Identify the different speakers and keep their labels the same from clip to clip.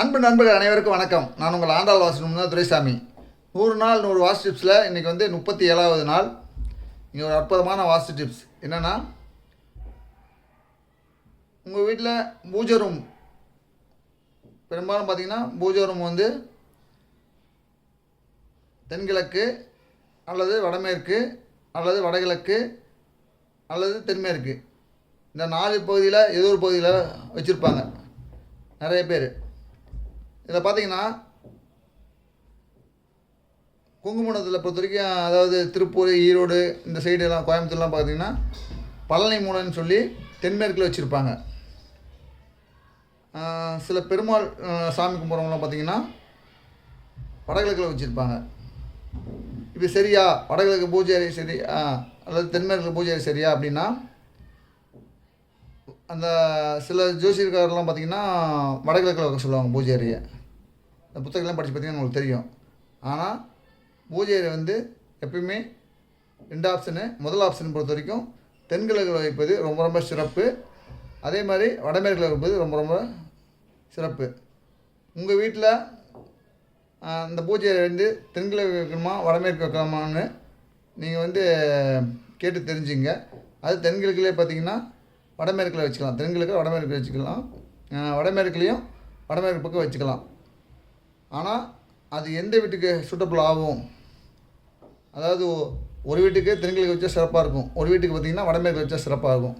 Speaker 1: அன்பு நண்பர்கள் அனைவருக்கும் வணக்கம். நான் உங்கள் ஆண்டாள் வாசனம் தான் துரைசாமி. நூறு நாள் நூறு வாஸ்து டிப்ஸில் இன்றைக்கி வந்து முப்பத்தி ஏழாவது நாள். இங்கே ஒரு அற்புதமான வாஸ்து டிப்ஸ் என்னென்னா உங்கள் வீட்டில் பூஜை ரூம் பெரும்பாலும் பார்த்தீங்கன்னா பூஜை ரூம் வந்து தென்கிழக்கு அல்லது வடமேற்கு அல்லது வடகிழக்கு அல்லது தென்மேற்கு. இந்த நாலு பகுதியில் ஏதோ ஒரு பகுதியில் வச்சுருப்பாங்க. நிறைய பேர். இதில் பார்த்தீங்கன்னா குங்குமணத்தில் பொறுத்த வரைக்கும் அதாவது திருப்பூர் ஈரோடு இந்த சைடு எல்லாம் கோயம்புத்தூர்லாம் பார்த்தீங்கன்னா பழனி மூலன்னு சொல்லி தென்மேற்கில் வச்சுருப்பாங்க. சில பெருமாள் சாமி கும்பிட்றவங்களாம் பார்த்தீங்கன்னா வடகிழக்கில் வச்சுருப்பாங்க. இப்போ சரியா வடகிழக்கு பூஜை அறை சரி ஆ, அல்லது தென்மேற்கு பூஜை அறை சரியா அப்படின்னா அந்த சில ஜோசியக்காரெல்லாம் பார்த்தீங்கன்னா வடகிழக்கில் வைக்க சொல்லுவாங்க பூஜை அறையை. அந்த புத்தகங்கள்லாம் படித்து பார்த்தீங்கன்னா உங்களுக்கு தெரியும். ஆனால் பூஜை வந்து எப்பயுமே ரெண்டு ஆப்ஷனு முதல் ஆப்ஷன் பொறுத்த வரைக்கும் தென்கிழக்கில் வைப்பது ரொம்ப ரொம்ப சிறப்பு. அதே மாதிரி வடமேற்கில் வைப்பது ரொம்ப ரொம்ப சிறப்பு. உங்கள் வீட்டில் அந்த பூஜை வந்து தென்கிழக்கு வைக்கணுமா வடமேற்கு வைக்கலாமான்னு நீங்கள் வந்து கேட்டு தெரிஞ்சுங்க. அது தென்கிழக்குலேயே பார்த்தீங்கன்னா வடமேற்கில் வச்சுக்கலாம். தென்கிழக்கு வடமேற்கு வச்சுக்கலாம். வடமேற்குலேயும் வடமேற்கு பக்கம் வச்சுக்கலாம். ஆனால் அது எந்த வீட்டுக்கு சூட்டபிள் ஆகும்? அதாவது ஒரு வீட்டுக்கு தென்கிழக்கு வச்சா சிறப்பாக இருக்கும். ஒரு வீட்டுக்கு பார்த்தீங்கன்னா வடமேற்கு வச்சா சிறப்பாக இருக்கும்.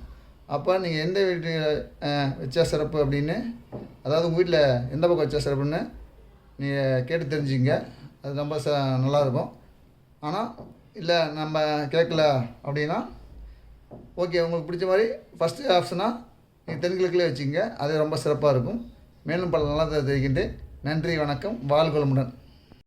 Speaker 1: அப்போ நீங்கள் எந்த வீட்டுக்கு வச்சால் வச்சா சிறப்பு அப்படின்னு அதாவது உங்கள் வீட்டில் எந்த பக்கம் வச்சா சிறப்புன்னு நீங்கள் கேட்டு தெரிஞ்சுங்க அது ரொம்ப ச நல்லாயிருக்கும் ஆனால் இல்லை நம்ம கேட்கல அப்படின்னா ஓகே உங்களுக்கு பிடிச்ச மாதிரி ஃபஸ்ட்டு ஆப்ஷனாக நீங்கள் தென்கிழக்கிலே வச்சுங்க அது ரொம்ப சிறப்பாக இருக்கும். மேலும் பல நல்லா தெரிவிக்கின்றேன். நன்றி வணக்கம். வாழ்கொளமுடன்